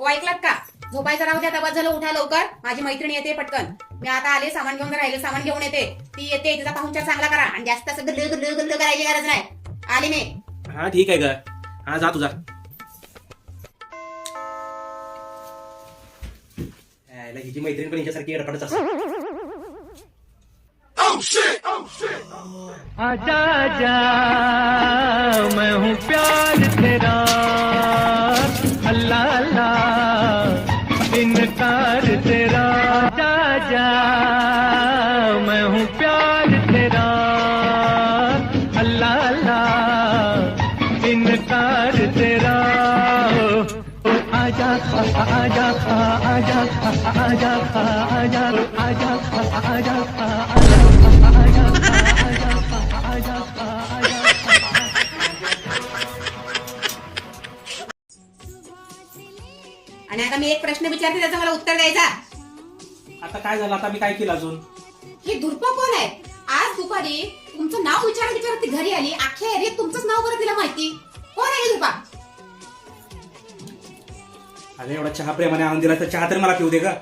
हो ऐकलात का? झोपायचं राहू द्या तवा झालं उठा लवकर. माझी मैत्रिणी येते पटकन. मी आता आले सामान घेऊन राहिले सामान घेऊन येते. ती येते तिचा पाहुणचार चांगला करा. आणि जास्त असं गल्ल गल्ल गल्ल करायची गरज नाही. आली मी. हा ठीक आहे ग. हा जा तुझा यायला हिची मैत्रीण पण हिच्यासारखी एडपडच असते. आजा आजा मैं हूँ प्यार तेरा। अल्लाह तेरा आजा आजा मैं हूँ प्यार तेरा। अल्लाह अल्लाह इनकार तेरा। ओ, आजा आजा आजा आजा आजा आजा आजा आजा आणि आता मी एक प्रश्न विचारते त्याचं मला उत्तर द्यायचा. आता काय झालं? आता मी काय केलं अजून? ही धुरपा कोण आहे आज दुपारी तुमचं नाव विचारत विचारत ती घरी आली. अख्ख्या एरियात तुमचंच नाव बरं तिला माहिती. कोण आहे ही धुरपा अरे एवढा चहा प्रेमाने आणून दिला तर चहा तरी मला पिऊ दे का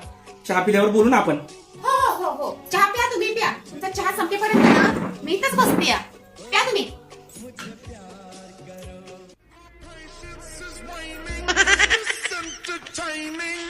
चहा पिल्यावर बोलू ना आपण. हो हो हो चहा प्या तुम्ही प्या. तुमचा चहा संपेपर्यंत ना मी इथंच बसते या. Timing.